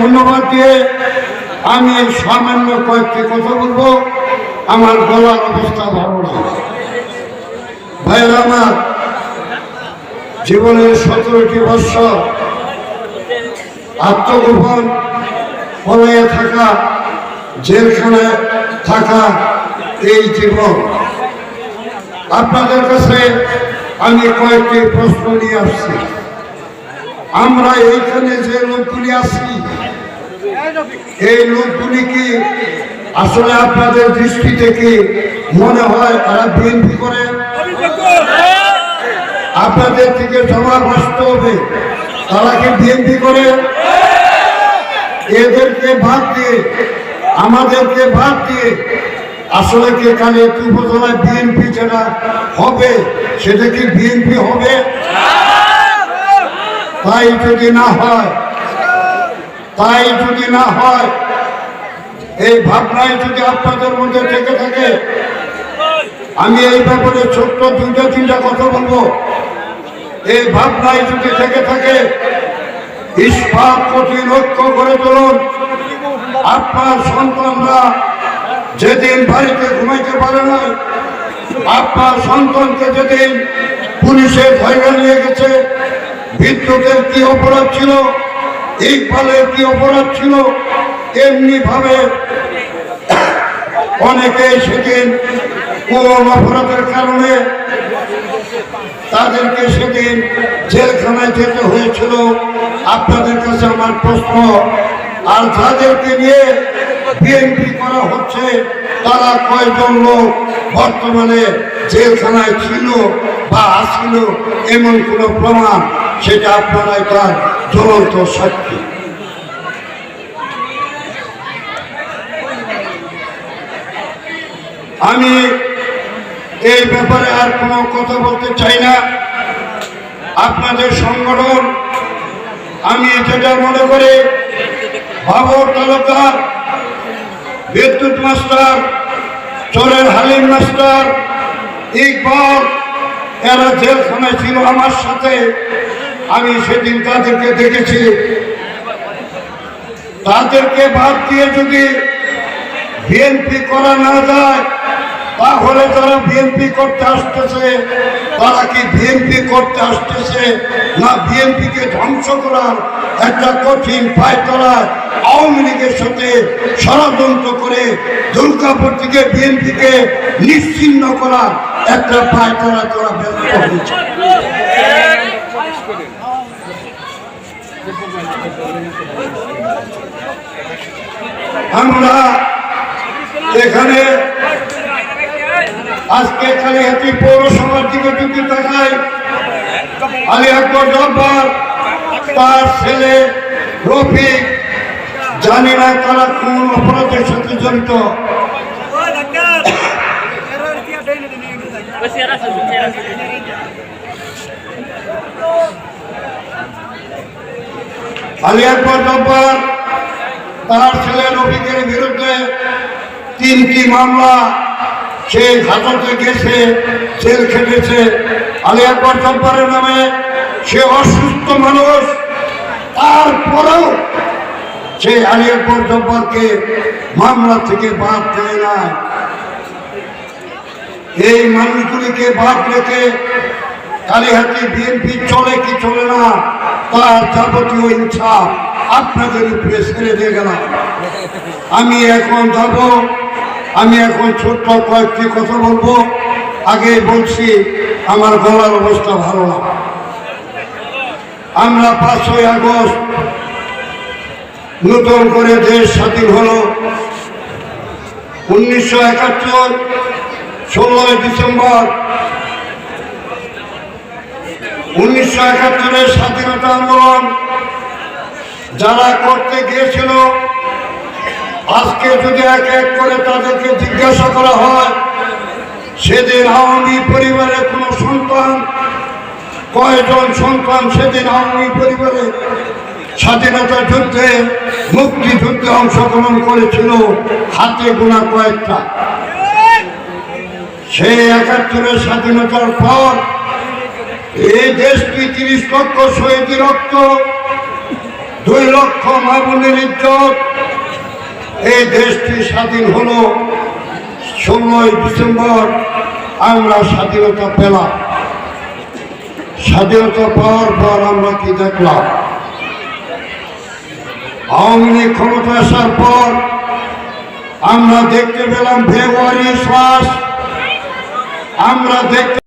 ধন্যবাদ দিয়ে আমি এই সামান্য কয়েকটি কথা বলব। আমার গলার অবস্থা ভালো না। ভাইয়ের আমার জীবনের সতেরোটি বৎসর আত্মগোপন পলাইয়ে থাকা, জেলখানায় থাকা এই জীবন। আপনাদের কাছে আমি কয়েকটি প্রশ্ন নিয়ে আসছি। আমরা এইখানে যে লোকগুলি আছি এই লোকগুলি কি আসলে আপনাদের দৃষ্টি থেকে মনে হয় তারা বিএনপি করে? আপনাদের থেকে জবাব আসতে হবে। তারা কি বিএনপি করে? এদেরকে বাদ দিয়ে, আমাদেরকে বাদ দিয়ে আসলে কি এখানে উপজেলায় বিএনপি যেটা হবে, সেটা কি বিএনপি হবে? তাই যদি না হয় তাই যদি না হয়, এই ভাবনায় যদি আপনাদের মধ্যে থেকে থাকে, আমি এই ব্যাপারে ছোট্ট দুইটা তিনটা কথা বলব। এই ভাবনায় যদি থেকে থাকে, ইস্পাত কঠিন ঐক্য করে তুলুন। আপনার সন্তানরা যেদিন বাড়িতে ঘুমাইতে পারে না, আপনার সন্তানকে যেদিন পুলিশের ধৈর্য নিয়ে গেছে, বিদ্যুতের কি অপরাধ ছিল ইকবালের কি অপরাধ ছিল? এমনি ভাবে অনেকেই সেদিন কোন অপরাধের কারণে তাদেরকে সেদিন জেলখানায় যেতে হয়েছিল। আপনাদের কাছে আমার প্রশ্ন, আর যাদেরকে নিয়ে বিএনপি করা হচ্ছে, তারা কয়জন লোক বর্তমানে জেলখানায় ছিল? বা আসছিল এমন কোনো প্রমাণ, সেটা আপনারাই তার জ্বলন্ত সাক্ষী আমি এই ব্যাপারে আর কোনো কথা বলতে চাই না। আপনাদের সংগঠন, আমি যেটা মনে করি, বাবর তালুকদার, বিদ্যুৎ মাস্টার, চোরের হালিম মাস্টার, ইকবল এরা জেলখানায় ছিল আমার সাথে? আমি সেদিন তাদেরকে দেখেছি। তাদেরকে বাদ দিয়ে যদি বিএনপি করা না যায়, তাহলে যারা বিএনপি করতে আসতেছে, তারা কি বিএনপি করতে আসতেছে না বিএনপি কে ধ্বংস করার একটা কঠিন পায়তলা আওয়ামী লীগের সাথে ষড়যন্ত্র করে দুর্গাপুর থেকে বিএনপিকে নিশ্চিন্ন করার একটা পায়তলা তারা ব্যস্ত হয়েছে আমরা এখানে আজকে কালিহাতি পৌরসভার দিকে যদি তাকাই, আলী আকবর জব্বার, তার ছেলে রফিক জানি না তারা কোন অপরাধের সাথে জড়িত। আলী আকবর জব্বার তার ছেলে রফিকের বিরুদ্ধে তিনটি মামলা, সে হাজতে গেছে, জেল খেটেছে। আলী আকবর জব্বারের নামে, সে অসুস্থ মানুষ, তারপরেও সে আলী আকবর জব্বারকে মামলা থেকে বাদ দেয় না এই মানুষগুলিকে বাদ রেখে কালীহাতি বিএনপি চলে কি চলে না তার যাবতীয় ইচ্ছা আপনাদের উপরে ছেড়ে দিয়ে গেলাম। আমি এখন যাব, আমি এখন ছোট্ট কয়েকটি কথা বলব। আগে বলছি, আমার গলার অবস্থা ভালো না। আমরা পাঁচই আগস্ট, নতুন করে দেশ স্বাধীন হলো। উনিশশো একাত্তর ষোলোই ডিসেম্বর। উনিশশো একাত্তরের স্বাধীনতা আন্দোলন যারা করতে গিয়েছিল, আজকে যদি এক এক করে তাদেরকে জিজ্ঞাসা করা হয়, সেদিন আওয়ামী পরিবারের কোনো সন্তান, কয়জন সন্তান সেদিন আওয়ামী পরিবারে স্বাধীনতা যুদ্ধে, মুক্তিযুদ্ধে অংশগ্রহণ করেছিল, হাতে গোনা কয়েকটা। সেই একাত্তরের স্বাধীনতার পর এই দেশটি তিরিশ লক্ষ শহীদ রক্ত, দুই লক্ষ মাহবুবের ইজ্জত। এই দেশটি স্বাধীন হলো ষোলোই ডিসেম্বর, আমরা স্বাধীনতা পেলাম। স্বাধীনতা পাওয়ার পর আমরা কি দেখলাম? আওয়ামী লীগ ক্ষমতা আসার পর আমরা দেখতে পেলাম ফেব্রুয়ারি শ্বাস। আমরা দেখতে